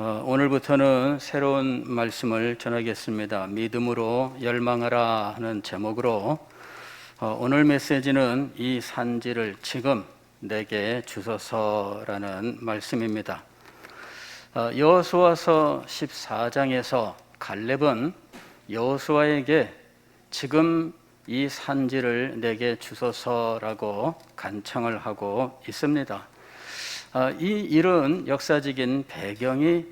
어, 오늘부터는 새로운 말씀을 전하겠습니다. 믿음으로 열망하라 하는 제목으로 어, 오늘 메시지는 이 산지를 지금 내게 주소서라는 말씀입니다. 어, 여호수아서 14장에서 갈렙은 여호수아에게 지금 이 산지를 내게 주소서라고 간청을 하고 있습니다. 아, 이 일은 역사적인 배경이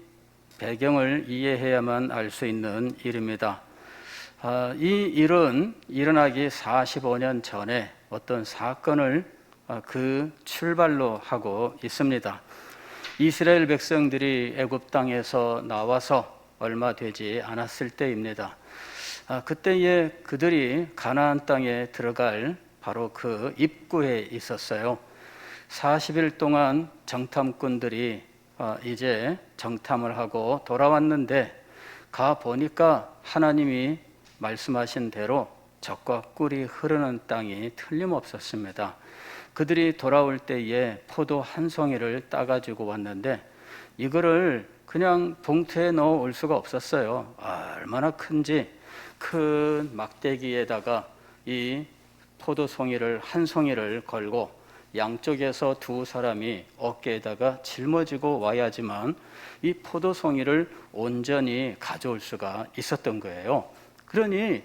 배경을 이해해야만 알 수 있는 일입니다. 아, 이 일은 일어나기 45년 전에 어떤 사건을 아, 그 출발로 하고 있습니다. 이스라엘 백성들이 애굽 땅에서 나와서 얼마 되지 않았을 때입니다. 아, 그때에 그들이 가나안 땅에 들어갈 바로 그 입구에 있었어요. 40일 동안 정탐꾼들이 어, 이제 정탐을 하고 돌아왔는데 가 보니까 하나님이 말씀하신 대로 적과 꿀이 흐르는 땅이 틀림없었습니다. 그들이 돌아올 때에 포도 한 송이를 따가지고 왔는데 이거를 그냥 봉투에 넣어 올 수가 없었어요. 얼마나 큰지 큰 막대기에다가 이 포도 송이를 한 송이를 걸고 양쪽에서 두 사람이 어깨에다가 짊어지고 와야지만 이 포도송이를 온전히 가져올 수가 있었던 거예요. 그러니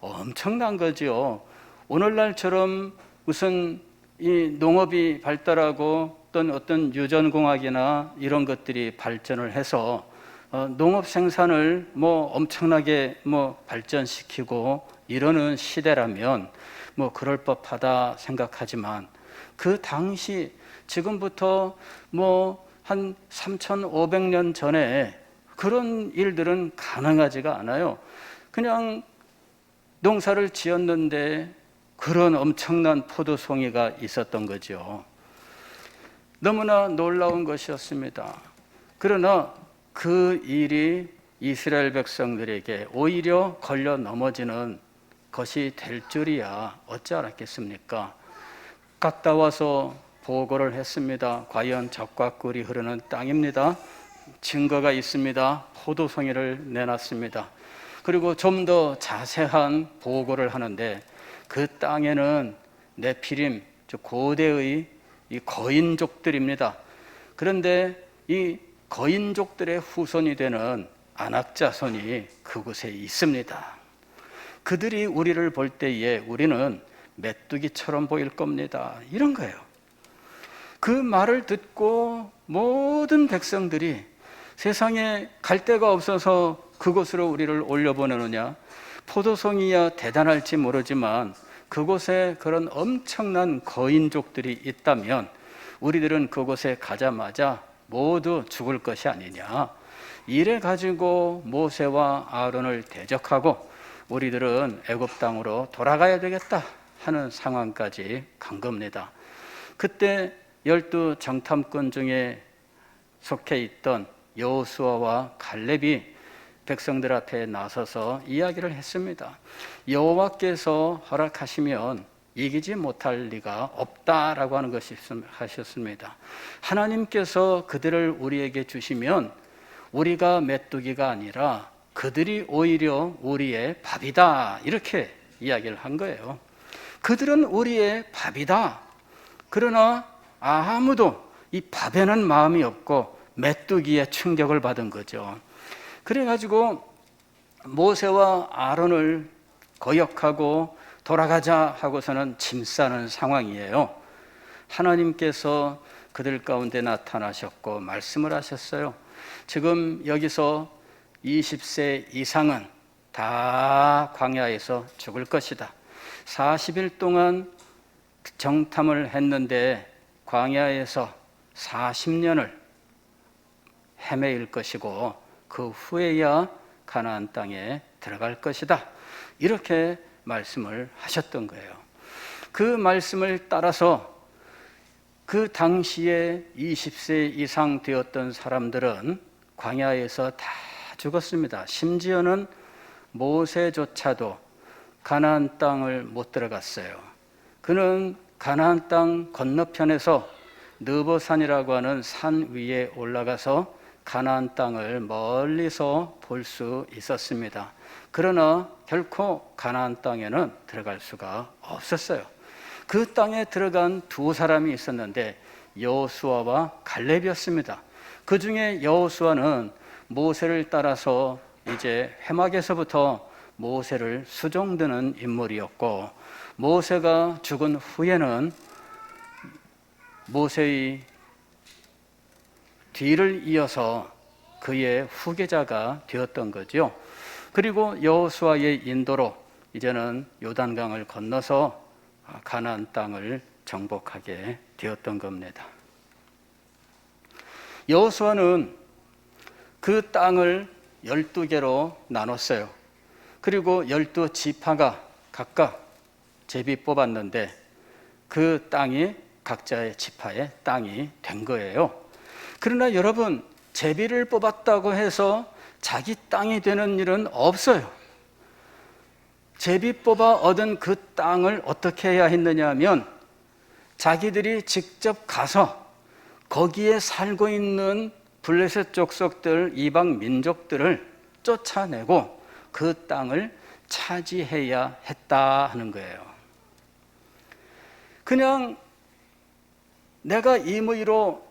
엄청난 거지요. 오늘날처럼 무슨 이 농업이 발달하고 어떤 어떤 유전공학이나 이런 것들이 발전을 해서 어, 농업 생산을 뭐 엄청나게 뭐 발전시키고 이러는 시대라면 뭐 그럴 법하다 생각하지만 그 당시 지금부터 뭐 한 3,500년 전에 그런 일들은 가능하지가 않아요. 그냥 농사를 지었는데 그런 엄청난 포도송이가 있었던 거죠. 너무나 놀라운 것이었습니다. 그러나 그 일이 이스라엘 백성들에게 오히려 걸려 넘어지는 것이 될 줄이야 어찌 알았겠습니까? 갔다 와서 보고를 했습니다. 과연 적과 꿀이 흐르는 땅입니다. 증거가 있습니다. 포도송이를 내놨습니다. 그리고 좀 더 자세한 보고를 하는데 그 땅에는 네피림, 고대의 이 거인족들입니다. 그런데 이 거인족들의 후손이 되는 안악자손이 그곳에 있습니다. 그들이 우리를 볼 때에 우리는 메뚜기처럼 보일 겁니다. 이런 거예요. 그 말을 듣고 모든 백성들이 세상에 갈 데가 없어서 그곳으로 우리를 올려보내느냐. 포도송이야 대단할지 모르지만 그곳에 그런 엄청난 거인족들이 있다면 우리들은 그곳에 가자마자 모두 죽을 것이 아니냐. 이래 가지고 모세와 아론을 대적하고 우리들은 애굽 땅으로 돌아가야 되겠다 하는 상황까지 간 겁니다. 그때 열두 정탐꾼 중에 속해 있던 여호수아와 갈렙이 백성들 앞에 나서서 이야기를 했습니다. 여호와께서 허락하시면 이기지 못할 리가 없다라고 하는 것이 하셨습니다. 하나님께서 그들을 우리에게 주시면 우리가 메뚜기가 아니라 그들이 오히려 우리의 밥이다 이렇게 이야기를 한 거예요. 그들은 우리의 밥이다. 그러나 아무도 이 밥에는 마음이 없고 메뚜기에 충격을 받은 거죠. 그래가지고 모세와 아론을 거역하고 돌아가자 하고서는 짐 싸는 상황이에요. 하나님께서 그들 가운데 나타나셨고 말씀을 하셨어요. 지금 여기서 20세 이상은 다 광야에서 죽을 것이다. 40일 동안 정탐을 했는데 광야에서 40년을 헤매일 것이고 그 후에야 가나안 땅에 들어갈 것이다. 이렇게 말씀을 하셨던 거예요. 그 말씀을 따라서 그 당시에 20세 이상 되었던 사람들은 광야에서 다 죽었습니다. 심지어는 모세조차도 가나안 땅을 못 들어갔어요. 그는 가나안 땅 건너편에서 느보산이라고 하는 산 위에 올라가서 가나안 땅을 멀리서 볼 수 있었습니다. 그러나 결코 가나안 땅에는 들어갈 수가 없었어요. 그 땅에 들어간 두 사람이 있었는데 여호수아와 갈렙이었습니다. 그 중에 여호수아는 모세를 따라서 이제 회막에서부터 모세를 수종드는 인물이었고 모세가 죽은 후에는 모세의 뒤를 이어서 그의 후계자가 되었던 거죠. 그리고 여호수아의 인도로 이제는 요단강을 건너서 가나안 땅을 정복하게 되었던 겁니다. 여호수아는 그 땅을 12개로 나눴어요. 그리고 12지파가 각각 제비 뽑았는데 그 땅이 각자의 지파의 땅이 된 거예요. 그러나 여러분, 제비를 뽑았다고 해서 자기 땅이 되는 일은 없어요. 제비 뽑아 얻은 그 땅을 어떻게 해야 했느냐 하면 자기들이 직접 가서 거기에 살고 있는 블레셋 족속들, 이방 민족들을 쫓아내고 그 땅을 차지해야 했다 하는 거예요. 그냥 내가 임의로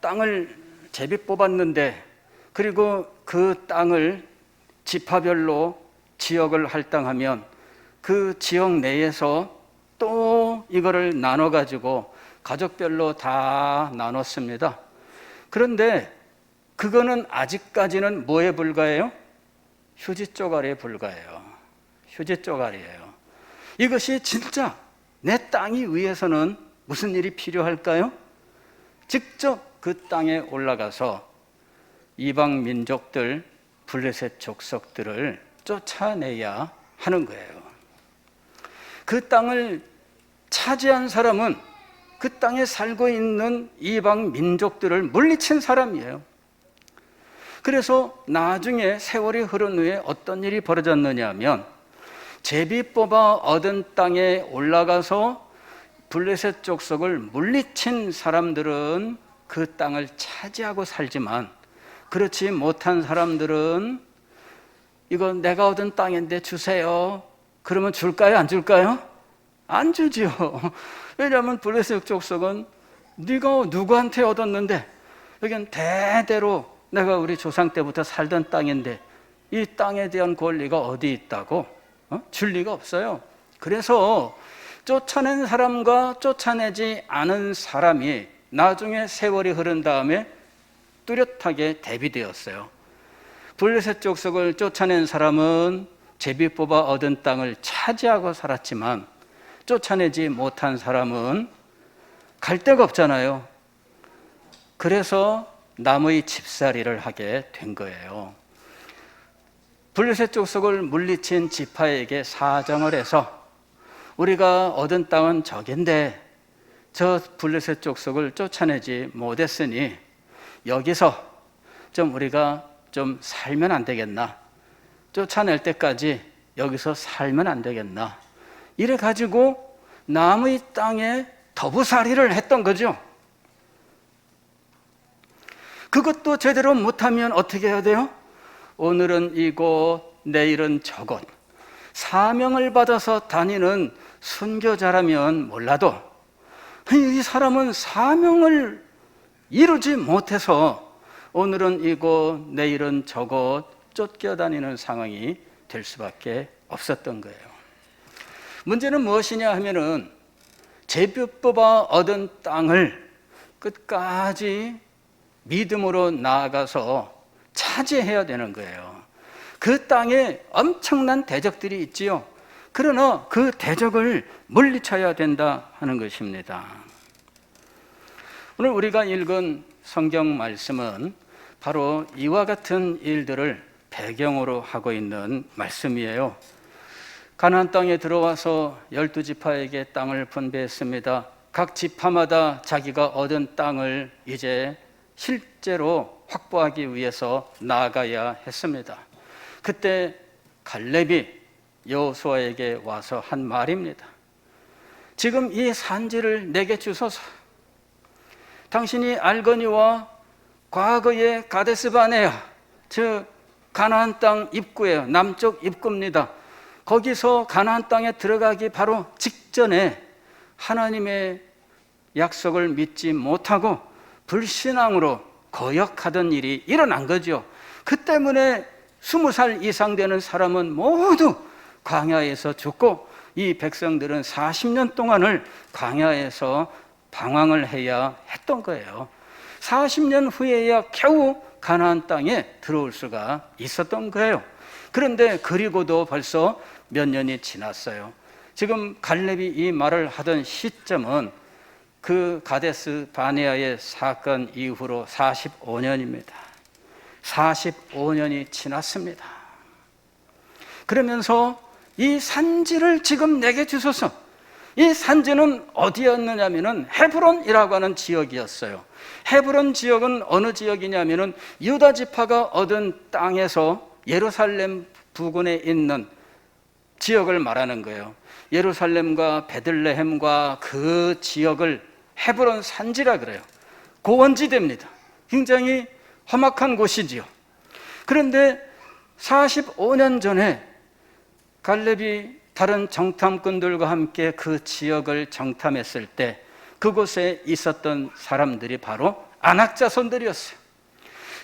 땅을 제비 뽑았는데 그리고 그 땅을 지파별로 지역을 할당하면 그 지역 내에서 또 이거를 나눠 가지고 가족별로 다 나눴습니다. 그런데 그거는 아직까지는 뭐에 불과해요? 휴지 쪼가리에 불과해요. 휴지 쪼가리예요. 이것이 진짜 내 땅이 위해서는 무슨 일이 필요할까요? 직접 그 땅에 올라가서 이방 민족들, 블레셋 족속들을 쫓아내야 하는 거예요. 그 땅을 차지한 사람은 그 땅에 살고 있는 이방 민족들을 물리친 사람이에요. 그래서 나중에 세월이 흐른 후에 어떤 일이 벌어졌느냐 하면 제비 뽑아 얻은 땅에 올라가서 블레셋 족속을 물리친 사람들은 그 땅을 차지하고 살지만 그렇지 못한 사람들은 이거 내가 얻은 땅인데 주세요. 그러면 줄까요? 안 줄까요? 안 주지요. 왜냐하면 블레셋 족속은 네가 누구한테 얻었는데 여긴 대대로 내가 우리 조상 때부터 살던 땅인데 이 땅에 대한 권리가 어디 있다고 어? 줄 리가 없어요. 그래서 쫓아낸 사람과 쫓아내지 않은 사람이 나중에 세월이 흐른 다음에 뚜렷하게 대비되었어요. 블레셋 족속을 쫓아낸 사람은 제비 뽑아 얻은 땅을 차지하고 살았지만 쫓아내지 못한 사람은 갈 데가 없잖아요. 그래서 남의 집살이를 하게 된 거예요. 블레셋 족속을 물리친 지파에게 사정을 해서 우리가 얻은 땅은 저긴데 저 블레셋 족속을 쫓아내지 못했으니 여기서 좀 우리가 좀 살면 안 되겠나? 쫓아낼 때까지 여기서 살면 안 되겠나? 이래 가지고 남의 땅에 더부살이를 했던 거죠. 그것도 제대로 못하면 어떻게 해야 돼요? 오늘은 이곳, 내일은 저곳. 사명을 받아서 다니는 순교자라면 몰라도 이 사람은 사명을 이루지 못해서 오늘은 이곳, 내일은 저곳 쫓겨다니는 상황이 될 수밖에 없었던 거예요. 문제는 무엇이냐 하면은 제비뽑아 얻은 땅을 끝까지 믿음으로 나아가서 차지해야 되는 거예요. 그 땅에 엄청난 대적들이 있지요. 그러나 그 대적을 물리쳐야 된다 하는 것입니다. 오늘 우리가 읽은 성경 말씀은 바로 이와 같은 일들을 배경으로 하고 있는 말씀이에요. 가나안 땅에 들어와서 열두 지파에게 땅을 분배했습니다. 각 지파마다 자기가 얻은 땅을 이제 실제로 확보하기 위해서 나아가야 했습니다. 그때 갈렙이 여호수아에게 와서 한 말입니다. 지금 이 산지를 내게 주소서. 당신이 알거니와 과거의 가데스 바네아, 즉 가나안 땅 입구예요. 남쪽 입구입니다. 거기서 가나안 땅에 들어가기 바로 직전에 하나님의 약속을 믿지 못하고 불신앙으로 거역하던 일이 일어난 거죠. 그 때문에 스무 살 이상 되는 사람은 모두 광야에서 죽고 이 백성들은 40년 동안을 광야에서 방황을 해야 했던 거예요. 40년 후에야 겨우 가나안 땅에 들어올 수가 있었던 거예요. 그런데 그리고도 벌써 몇 년이 지났어요. 지금 갈렙이 이 말을 하던 시점은 그 가데스 바네아의 사건 이후로 45년입니다. 45년이 지났습니다. 그러면서 이 산지를 지금 내게 주소서. 이 산지는 어디였느냐면은 헤브론이라고 하는 지역이었어요. 헤브론 지역은 어느 지역이냐면은 유다 지파가 얻은 땅에서 예루살렘 부근에 있는 지역을 말하는 거예요. 예루살렘과 베들레헴과 그 지역을 헤브론 산지라 그래요. 고원지대입니다. 굉장히 험악한 곳이지요. 그런데 45년 전에 갈렙이 다른 정탐꾼들과 함께 그 지역을 정탐했을 때 그곳에 있었던 사람들이 바로 안악자손들이었어요.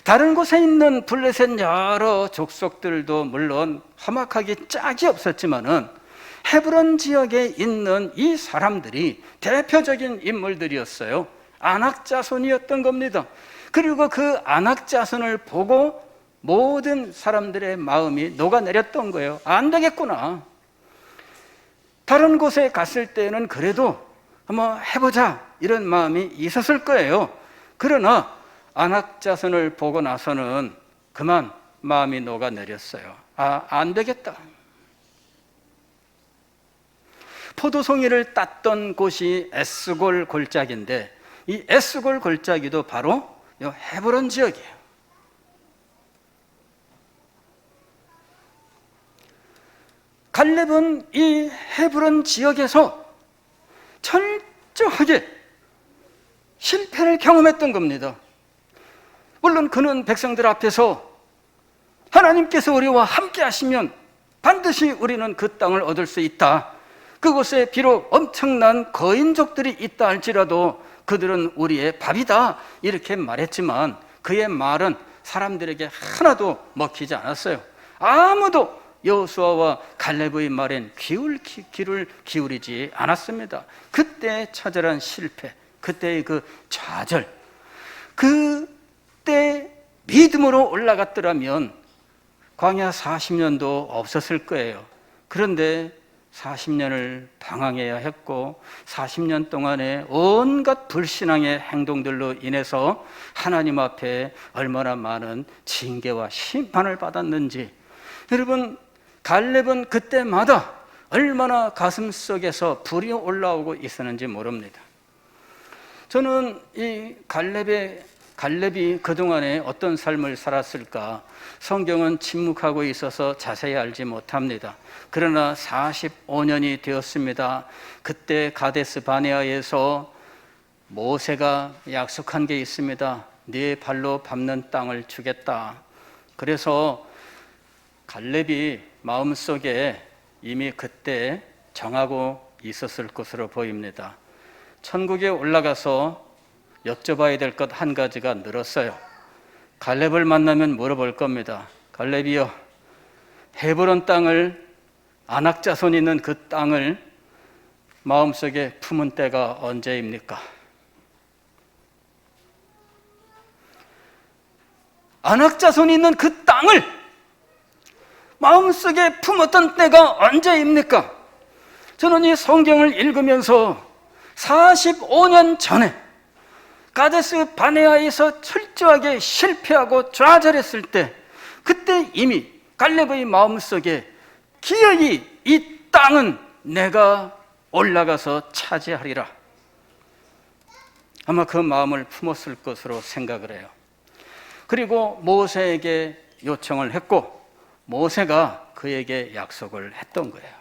다른 곳에 있는 블레셋 여러 족속들도 물론 험악하기 짝이 없었지만은 헤브론 지역에 있는 이 사람들이 대표적인 인물들이었어요. 안악자손이었던 겁니다. 그리고 그 안악자손을 보고 모든 사람들의 마음이 녹아내렸던 거예요. 안 되겠구나. 다른 곳에 갔을 때는 그래도 한번 해보자 이런 마음이 있었을 거예요. 그러나 안악자손을 보고 나서는 그만 마음이 녹아내렸어요. 아, 안 되겠다. 포도송이를 땄던 곳이 에스골 골짜기인데 이 에스골 골짜기도 바로 헤브론 지역이에요. 갈렙은 이 헤브론 지역에서 철저하게 실패를 경험했던 겁니다. 물론 그는 백성들 앞에서 하나님께서 우리와 함께 하시면 반드시 우리는 그 땅을 얻을 수 있다. 그곳에 비록 엄청난 거인족들이 있다 할지라도 그들은 우리의 밥이다. 이렇게 말했지만 그의 말은 사람들에게 하나도 먹히지 않았어요. 아무도 여호수아와 갈렙의 말엔 귀울 귀를 기울이지 않았습니다. 그때 처절한 실패, 그때의 그 좌절, 그때 믿음으로 올라갔더라면 광야 40년도 없었을 거예요. 그런데 40년을 방황해야 했고 40년 동안에 온갖 불신앙의 행동들로 인해서 하나님 앞에 얼마나 많은 징계와 심판을 받았는지 여러분 갈렙은 그때마다 얼마나 가슴 속에서 불이 올라오고 있었는지 모릅니다. 저는 이 갈렙의 갈렙이 그동안에 어떤 삶을 살았을까 성경은 침묵하고 있어서 자세히 알지 못합니다. 그러나 45년이 되었습니다. 그때 가데스 바네아에서 모세가 약속한 게 있습니다. 네 발로 밟는 땅을 주겠다. 그래서 갈렙이 마음속에 이미 그때 정하고 있었을 것으로 보입니다. 천국에 올라가서 여쭤봐야 될 것 한 가지가 늘었어요. 갈렙을 만나면 물어볼 겁니다. 갈렙이여, 헤브론 땅을 안악 자손 있는 그 땅을 마음속에 품은 때가 언제입니까? 안악 자손 있는 그 땅을 마음속에 품었던 때가 언제입니까? 저는 이 성경을 읽으면서 45년 전에 가데스 바네아에서 철저하게 실패하고 좌절했을 때 그때 이미 갈렙의 마음속에 기어이 이 땅은 내가 올라가서 차지하리라. 아마 그 마음을 품었을 것으로 생각을 해요. 그리고 모세에게 요청을 했고 모세가 그에게 약속을 했던 거예요.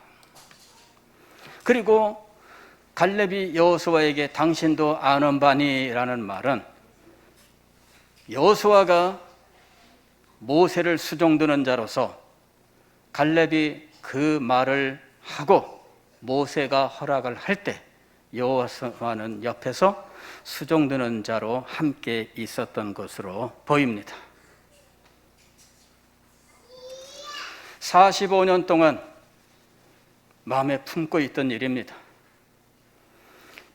그리고 갈렙이 여호수아에게 당신도 아는 바니라는 말은 여호수아가 모세를 수종드는 자로서 갈렙이 그 말을 하고 모세가 허락을 할 때 여호수아는 옆에서 수종드는 자로 함께 있었던 것으로 보입니다. 45년 동안 마음에 품고 있던 일입니다.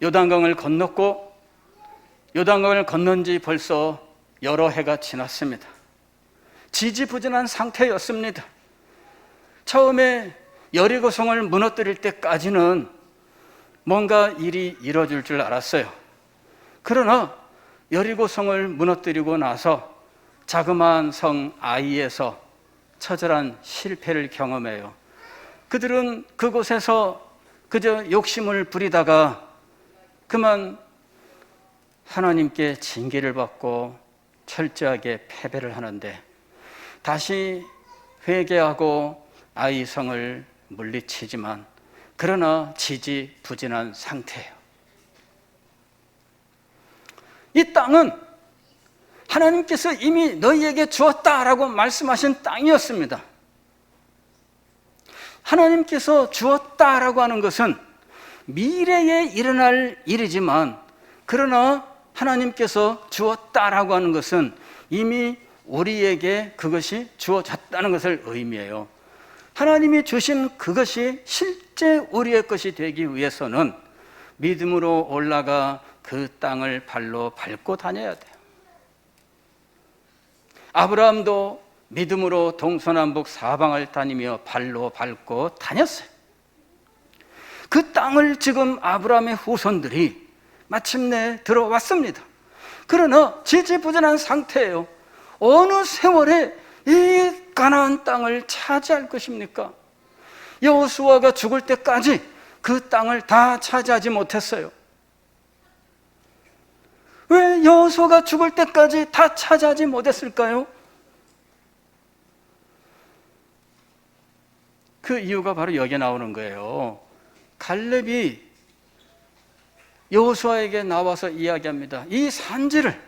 요단강을 건넜고 요단강을 건넌 지 벌써 여러 해가 지났습니다. 지지부진한 상태였습니다. 처음에 여리고성을 무너뜨릴 때까지는 뭔가 일이 이뤄질 줄 알았어요. 그러나 여리고성을 무너뜨리고 나서 자그마한 성 아이에서 처절한 실패를 경험해요. 그들은 그곳에서 그저 욕심을 부리다가 그만 하나님께 징계를 받고 철저하게 패배를 하는데 다시 회개하고 아이성을 물리치지만 그러나 지지부진한 상태예요. 이 땅은 하나님께서 이미 너희에게 주었다라고 말씀하신 땅이었습니다. 하나님께서 주었다라고 하는 것은 미래에 일어날 일이지만 그러나 하나님께서 주었다라고 하는 것은 이미 우리에게 그것이 주어졌다는 것을 의미해요. 하나님이 주신 그것이 실제 우리의 것이 되기 위해서는 믿음으로 올라가 그 땅을 발로 밟고 다녀야 돼요. 아브라함도 믿음으로 동서남북 사방을 다니며 발로 밟고 다녔어요. 그 땅을 지금 아브라함의 후손들이 마침내 들어왔습니다. 그러나 지지부진한 상태예요. 어느 세월에 이 가나안 땅을 차지할 것입니까? 여호수아가 죽을 때까지 그 땅을 다 차지하지 못했어요. 왜 여호수아가 죽을 때까지 다 차지하지 못했을까요? 그 이유가 바로 여기에 나오는 거예요. 갈렙이 여호수아에게 나와서 이야기합니다. 이 산지를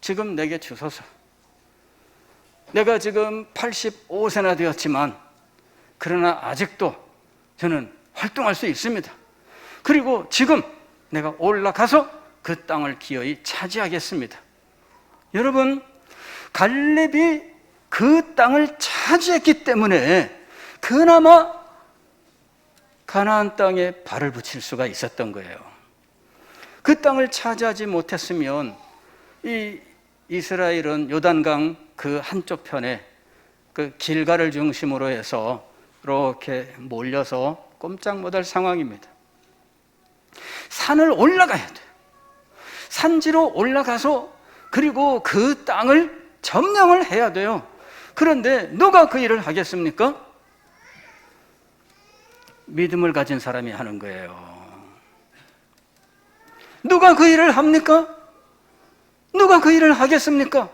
지금 내게 주소서. 내가 지금 85세나 되었지만 그러나 아직도 저는 활동할 수 있습니다. 그리고 지금 내가 올라가서 그 땅을 기어이 차지하겠습니다. 여러분, 갈렙이 그 땅을 차지했기 때문에 그나마 가나안 땅에 발을 붙일 수가 있었던 거예요. 그 땅을 차지하지 못했으면 이 이스라엘은 요단강 그 한쪽 편에 그 길가를 중심으로 해서 이렇게 몰려서 꼼짝 못할 상황입니다. 산을 올라가야 돼요. 산지로 올라가서 그리고 그 땅을 점령을 해야 돼요. 그런데 누가 그 일을 하겠습니까? 믿음을 가진 사람이 하는 거예요. 누가 그 일을 합니까? 누가 그 일을 하겠습니까?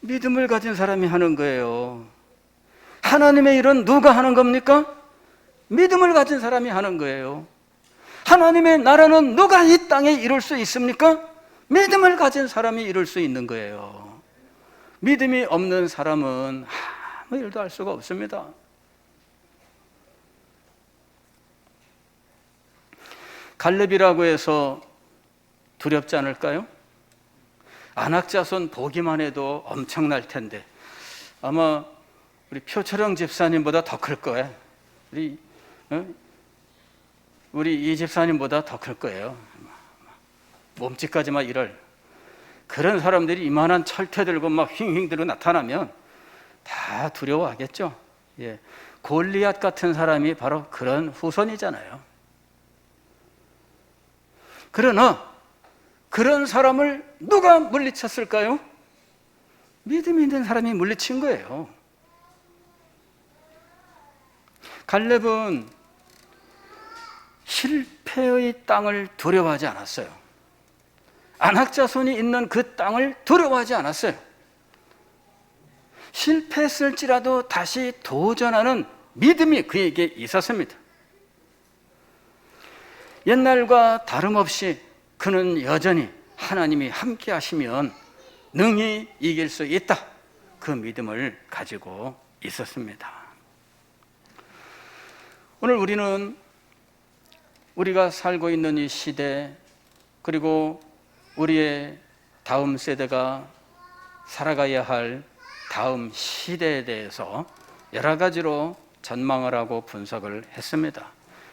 믿음을 가진 사람이 하는 거예요. 하나님의 일은 누가 하는 겁니까? 믿음을 가진 사람이 하는 거예요. 하나님의 나라는 누가 이 땅에 이룰 수 있습니까? 믿음을 가진 사람이 이룰 수 있는 거예요. 믿음이 없는 사람은 아무 일도 할 수가 없습니다. 갈렙이라고 해서 두렵지 않을까요? 안학자손 보기만 해도 엄청날 텐데 아마 우리 표철영 집사님보다 더 클 거예요. 우리 어? 우리 이 집사님보다 더 클 거예요. 몸집까지만 이럴 그런 사람들이 이만한 철퇴 들고 막 휭휭 들고 나타나면 다 두려워하겠죠. 예. 골리앗 같은 사람이 바로 그런 후손이잖아요. 그러나 그런 사람을 누가 물리쳤을까요? 믿음이 있는 사람이 물리친 거예요. 갈렙은 실패의 땅을 두려워하지 않았어요. 안학자손이 있는 그 땅을 두려워하지 않았어요. 실패했을지라도 다시 도전하는 믿음이 그에게 있었습니다. 옛날과 다름없이 그는 여전히 하나님이 함께 하시면 능히 이길 수 있다. 그 믿음을 가지고 있었습니다. 오늘 우리는 우리가 살고 있는 이 시대 그리고 우리의 다음 세대가 살아가야 할 다음 시대에 대해서 여러 가지로 전망을 하고 분석을 했습니다.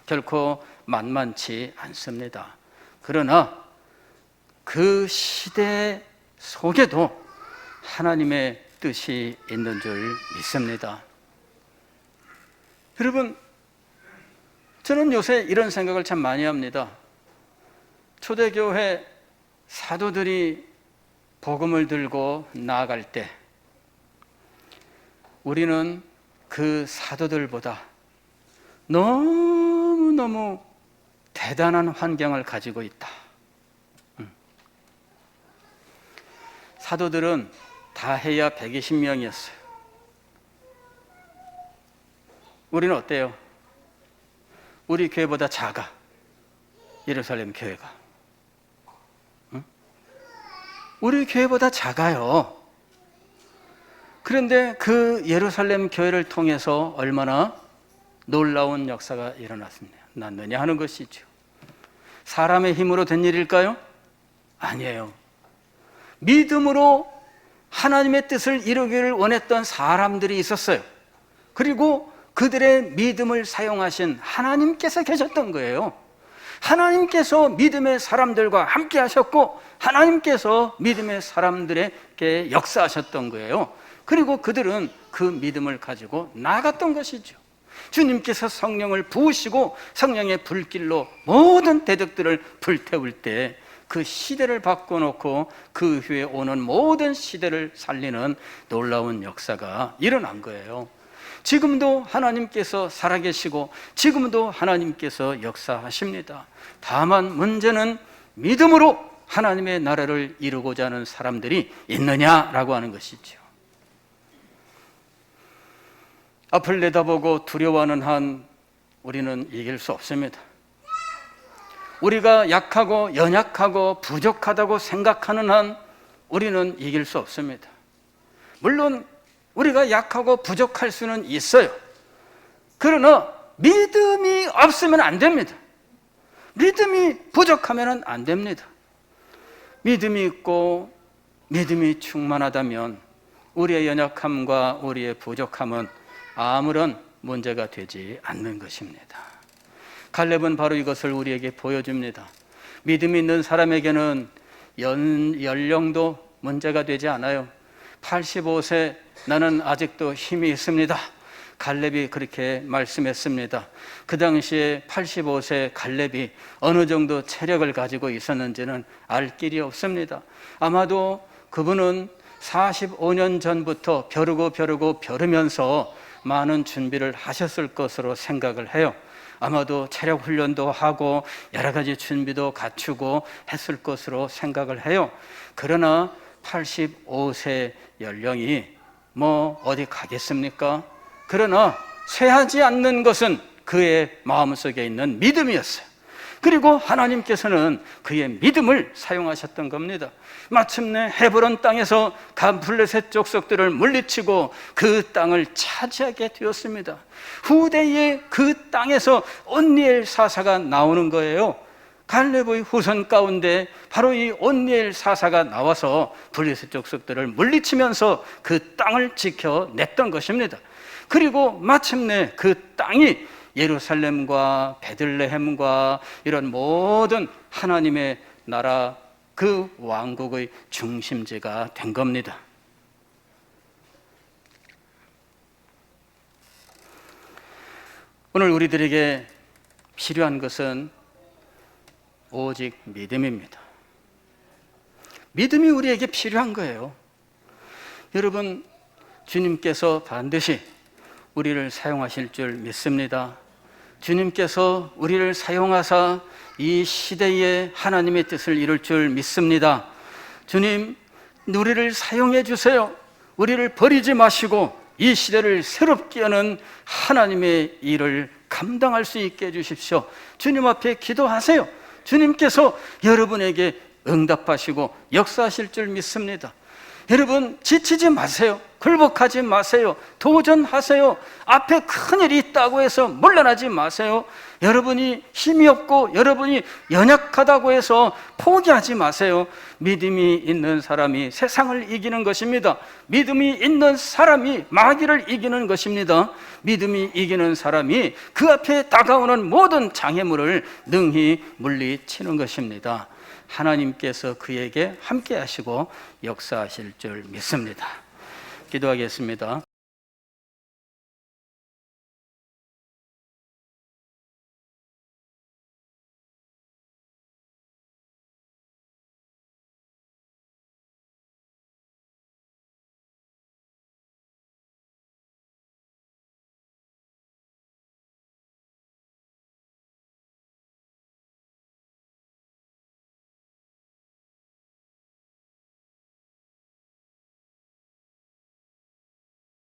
결코 만만치 않습니다. 그러나 그 시대 속에도 하나님의 뜻이 있는 줄 믿습니다. 여러분, 저는 요새 이런 생각을 참 많이 합니다. 초대교회 사도들이 복음을 들고 나아갈 때 우리는 그 사도들보다 너무 너무 대단한 환경을 가지고 있다. 음. 사도들은 다 해야 120명이었어요. 우리는 어때요? 우리 교회보다 작아. 예루살렘 교회가. 응? 우리 교회보다 작아요. 그런데 그 예루살렘 교회를 통해서 얼마나 놀라운 역사가 일어났습니다. 났느냐 하는 것이죠. 사람의 힘으로 된 일일까요? 아니에요. 믿음으로 하나님의 뜻을 이루기를 원했던 사람들이 있었어요. 그리고 그들의 믿음을 사용하신 하나님께서 계셨던 거예요. 하나님께서 믿음의 사람들과 함께 하셨고, 하나님께서 믿음의 사람들에게 역사하셨던 거예요. 그리고 그들은 그 믿음을 가지고 나갔던 것이죠. 주님께서 성령을 부으시고 성령의 불길로 모든 대적들을 불태울 때 그 시대를 바꿔놓고 그 후에 오는 모든 시대를 살리는 놀라운 역사가 일어난 거예요. 지금도 하나님께서 살아계시고 지금도 하나님께서 역사하십니다. 다만 문제는 믿음으로 하나님의 나라를 이루고자 하는 사람들이 있느냐라고 하는 것이죠. 앞을 내다보고 두려워하는 한 우리는 이길 수 없습니다. 우리가 약하고 연약하고 부족하다고 생각하는 한 우리는 이길 수 없습니다. 물론 우리가 약하고 부족할 수는 있어요. 그러나 믿음이 없으면 안 됩니다. 믿음이 부족하면 안 됩니다. 믿음이 있고 믿음이 충만하다면 우리의 연약함과 우리의 부족함은 아무런 문제가 되지 않는 것입니다. 갈렙은 바로 이것을 우리에게 보여줍니다. 믿음 있는 사람에게는 연, 연령도 문제가 되지 않아요. 85세 나는 아직도 힘이 있습니다. 갈렙이 그렇게 말씀했습니다. 그 당시에 85세 갈렙이 어느 정도 체력을 가지고 있었는지는 알 길이 없습니다. 아마도 그분은 45년 전부터 벼르고 벼르고 벼르면서 많은 준비를 하셨을 것으로 생각을 해요. 아마도 체력 훈련도 하고 여러 가지 준비도 갖추고 했을 것으로 생각을 해요. 그러나 85세 연령이 뭐 어디 가겠습니까? 그러나 쇠하지 않는 것은 그의 마음속에 있는 믿음이었어요. 그리고 하나님께서는 그의 믿음을 사용하셨던 겁니다. 마침내 헤브론 땅에서 간플레셋 족속들을 물리치고 그 땅을 차지하게 되었습니다. 후대에 그 땅에서 온니엘 사사가 나오는 거예요. 갈렙의 후손 가운데 바로 이 온니엘 사사가 나와서 블레셋 족속들을 물리치면서 그 땅을 지켜냈던 것입니다. 그리고 마침내 그 땅이 예루살렘과 베들레헴과 이런 모든 하나님의 나라 그 왕국의 중심지가 된 겁니다. 오늘 우리들에게 필요한 것은 오직 믿음입니다. 믿음이 우리에게 필요한 거예요. 여러분, 주님께서 반드시 우리를 사용하실 줄 믿습니다. 주님께서 우리를 사용하사 이 시대에 하나님의 뜻을 이룰 줄 믿습니다. 주님, 우리를 사용해 주세요. 우리를 버리지 마시고 이 시대를 새롭게 하는 하나님의 일을 감당할 수 있게 해 주십시오. 주님 앞에 기도하세요. 주님께서 여러분에게 응답하시고 역사하실 줄 믿습니다. 여러분 지치지 마세요. 굴복하지 마세요. 도전하세요. 앞에 큰 일이 있다고 해서 물러나지 마세요. 여러분이 힘이 없고 여러분이 연약하다고 해서 포기하지 마세요. 믿음이 있는 사람이 세상을 이기는 것입니다. 믿음이 있는 사람이 마귀를 이기는 것입니다. 믿음이 이기는 사람이 그 앞에 다가오는 모든 장애물을 능히 물리치는 것입니다. 하나님께서 그에게 함께 하시고 역사하실 줄 믿습니다. 기도하겠습니다.